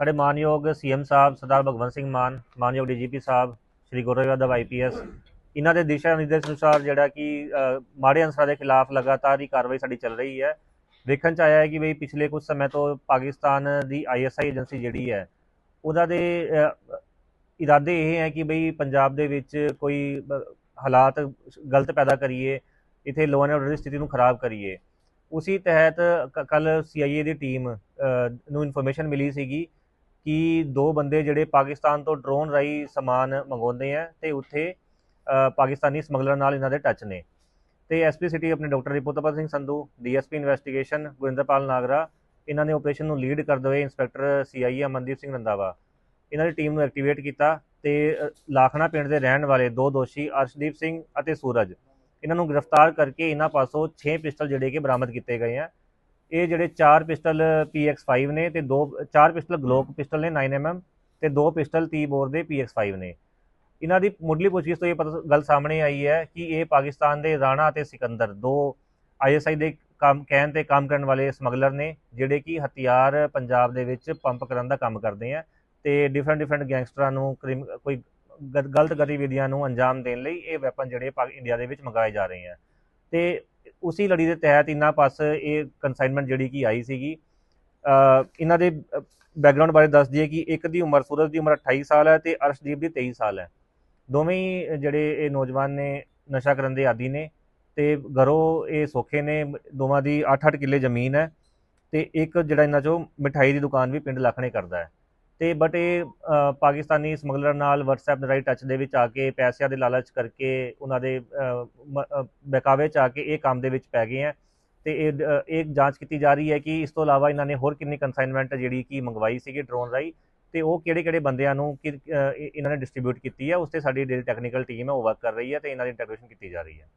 ਸਾਡੇ ਮਾਨਯੋਗ ਸੀਐਮ ਸਾਹਿਬ ਸਰਦਾਰ ਭਗਵੰਤ ਸਿੰਘ ਮਾਨ, ਮਾਨਯੋਗ ਡੀਜੀਪੀ ਸਾਹਿਬ, ਸ਼੍ਰੀ ਗੌਰਵ ਯਾਦਵ ਆਈਪੀਐਸ ਇਹਨਾਂ ਦੇ ਦਿਸ਼ਾ ਨਿਰਦੇਸ਼ ਅਨੁਸਾਰ ਜਿਹੜਾ ਕਿ ਮਾੜੇ ਅਨਸਰਾਂ ਦੇ ਖਿਲਾਫ ਲਗਾਤਾਰ ਹੀ ਕਾਰਵਾਈ ਸਾਡੀ ਚੱਲ ਰਹੀ ਹੈ। ਵੇਖਣ ਚ ਆਇਆ ਹੈ ਕਿ ਬਈ ਪਿਛਲੇ ਕੁਝ ਸਮੇਂ ਤੋਂ ਪਾਕਿਸਤਾਨ ਦੀ ਆਈਐਸਆਈ ਏਜੰਸੀ ਜਿਹੜੀ ਹੈ ਉਹਨਾਂ ਦੇ ਇਰਾਦੇ ਇਹ ਹੈ ਕਿ ਬਈ ਪੰਜਾਬ ਦੇ ਵਿੱਚ ਕੋਈ ਹਾਲਾਤ ਗਲਤ ਪੈਦਾ ਕਰੀਏ, ਇਥੇ ਲੋਅ ਐਂਡ ਆਰਡਰ ਦੀ ਸਥਿਤੀ ਨੂੰ ਖਰਾਬ ਕਰੀਏ। ਉਸੇ ਤਹਿਤ ਕੱਲ ਸੀਆਈਏ ਦੀ ਟੀਮ ਨੂੰ ਇਨਫੋਰਮੇਸ਼ਨ ਮਿਲੀ ਸੀਗੀ ਕਿ ਦੋ ਬੰਦੇ ਜਿਹੜੇ ਪਾਕਿਸਤਾਨ ਤੋਂ ਡਰੋਨ ਰਾਈ ਸਮਾਨ ਮੰਗਵਾਉਂਦੇ ਆ ਤੇ ਉੱਥੇ ਪਾਕਿਸਤਾਨੀ ਸਮਗਲਰ ਨਾਲ ਇਹਨਾਂ ਦੇ ਟੱਚ ਨੇ। ਤੇ ਐਸਪੀ ਸਿਟੀ ਆਪਣੇ doctor ਰਿਪੋਤਪਾਲ Singh Sandhu DSP investigation Gurinderpal Nagra, ਇਹਨਾਂ ਨੇ ਆਪਰੇਸ਼ਨ ਨੂੰ ਲੀਡ ਕਰਦੇ ਹੋਏ ਇੰਸਪੈਕਟਰ ਸੀਆਈਏ ਅਮਨਦੀਪ ਸਿੰਘ ਰੰਦਾਵਾ ਇਹਨਾਂ ਦੀ ਟੀਮ ਨੂੰ ਐਕਟੀਵੇਟ ਕੀਤਾ ਤੇ ਲਾਖਣਾ ਪਿੰਡ ਦੇ ਰਹਿਣ ਵਾਲੇ ਦੋ ਦੋਸ਼ੀ ਅਰਸ਼ਦੀਪ ਸਿੰਘ ਅਤੇ ਸੂਰਜ, ਇਹਨਾਂ ਨੂੰ ਗ੍ਰਿਫਤਾਰ ਕਰਕੇ ਇਹਨਾਂ ਪਾਸੋਂ 6 ਪਿਸਟਲ ਜਿਹੜੇ ਕਿ ਬਰਾਮਦ ਕੀਤੇ ਗਏ ਆ। ਇਹ ਜਿਹੜੇ 4 ਪਿਸਟਲ PX5 ਨੇ ਤੇ ਦੋ 4 ਪਿਸਟਲ ਗਲੋਕ ਪਿਸਟਲ ਨੇ 9mm ਤੇ ਦੋ ਪਿਸਟਲ 30 ਬੋਰ ਦੇ PX5 ਨੇ। ਇਹਨਾਂ ਦੀ ਮੁੱਢਲੀ ਪੁੱਛਗਿੱਛ ਤੋਂ ਇਹ ਪਤਾ ਗੱਲ ਸਾਹਮਣੇ ਆਈ ਹੈ ਕਿ ਇਹ ਪਾਕਿਸਤਾਨ ਦੇ ਰਾਣਾ ਅਤੇ ਸਿਕੰਦਰ, ਦੋ ਆਈਐਸਆਈ ਦੇ ਕੰਮ ਕਹਿਣ ਤੇ ਕੰਮ ਕਰਨ ਵਾਲੇ ਸਮਗਲਰ ਨੇ, ਜਿਹੜੇ ਕਿ ਹਥਿਆਰ ਪੰਜਾਬ ਦੇ ਵਿੱਚ ਪੰਪ ਕਰਨ ਦਾ ਕੰਮ ਕਰਦੇ ਆ ਤੇ ਡਿਫਰੈਂਟ ਡਿਫਰੈਂਟ ਗੈਂਗਸਟਰਾਂ ਨੂੰ ਕ੍ਰਿਮ, ਕੋਈ ਗ- ਗਲਤ ਗਤੀਵਿਧੀਆਂ ਨੂੰ ਅੰਜਾਮ ਦੇਣ ਲਈ ਇਹ ਵੈਪਨ ਜਿਹੜੇ ਪਾ- ਇੰਡੀਆ ਦੇ ਵਿੱਚ ਮੰਗਾਏ ਜਾ ਰਹੇ ਆ। ਤੇ ਉਸੇ ਲੜੀ ਦੇ ਤਹਿਤ ਇਹਨਾਂ ਪਾਸ ਇਹ ਕਨਸਾਈਨਮੈਂਟ ਜਿਹੜੀ ਕਿ ਆਈ ਸੀਗੀ ਇਹਨਾਂ ਦੇ ਬੈਕਗ੍ਰਾਉਂਡ ਬਾਰੇ ਦੱਸ ਦਈਏ ਕਿ ਇੱਕ ਦੀ ਉਮਰ ਸੂਰਜ ਦੀ ਉਮਰ 28 ਸਾਲ ਹੈ ਤੇ ਅਰਸ਼ਦੀਪ ਦੀ 23 ਸਾਲ ਹੈ। ਦੋਵੇਂ ਜਿਹੜੇ ਇਹ ਨੌਜਵਾਨ ਨੇ ਨਸ਼ਾ ਕਰਨ ਦੇ ਆਦੀ ਨੇ ਤੇ ਘਰੋਂ ਇਹ ਸੌਖੇ ਨੇ, ਦੋਵਾਂ ਦੀ 8-8 ਕਿੱਲੇ ਜ਼ਮੀਨ ਹੈ ਤੇ ਇੱਕ ਜਿਹੜਾ ਇਹਨਾਂ ਚੋਂ ਮਠਾਈ ਦੀ ਦੁਕਾਨ ਵੀ ਪਿੰਡ ਲਖਣੇ ਕਰਦਾ ਹੈ। ਤੇ ਬਟ ਇਹ ਪਾਕਿਸਤਾਨੀ ਸਮਗਲਰ ਨਾਲ WhatsApp ਦੇ ਰਾਹੀਂ ਟੱਚ ਦੇ ਵਿੱਚ ਆ ਕੇ ਪੈਸਿਆਂ ਦੇ ਲਾਲਚ ਕਰਕੇ ਉਹਨਾਂ ਦੇ ਅ, ਬਹਿਕਾਵੇ ਚ ਆ ਕੇ ਇਹ ਕੰਮ ਦੇ ਵਿੱਚ ਪੈ ਗਏ ਆ। ਤੇ ਇਹ ਇਹ ਜਾਂਚ ਕੀਤੀ ਜਾ ਰਹੀ ਹੈ ਕਿ ਇਸ ਤੋਂ ਇਲਾਵਾ ਇਹਨਾਂ ਨੇ ਹੋਰ ਕਿੰਨੀ ਕਨਸਾਈਨਮੈਂਟ ਜਿਹੜੀ ਕਿ ਮੰਗਵਾਈ ਸੀਗੀ ਡਰੋਨ ਰਾਹੀਂ ਤੇ ਉਹ ਕਿਹੜੇ ਕਿਹੜੇ ਬੰਦਿਆਂ ਨੂੰ ਕਿ- ਇਹਨਾਂ ਨੇ ਡਿਸਟ੍ਰੀਬਿਊਟ ਕੀਤੀ ਹੈ ਉਸ ਤੇ ਸਾਡੀ ਜਿਹੜੀ ਟੈਕਨੀਕਲ ਟੀਮ ਹੈ ਉਹ ਵਰਕ ਕਰ ਰਹੀ ਹੈ ਤੇ ਇਹਨਾਂ ਦੀ ਇੰਟੈਗ੍ਰੇਸ਼ਨ ਕੀਤੀ ਜਾ ਰਹੀ ਹੈ।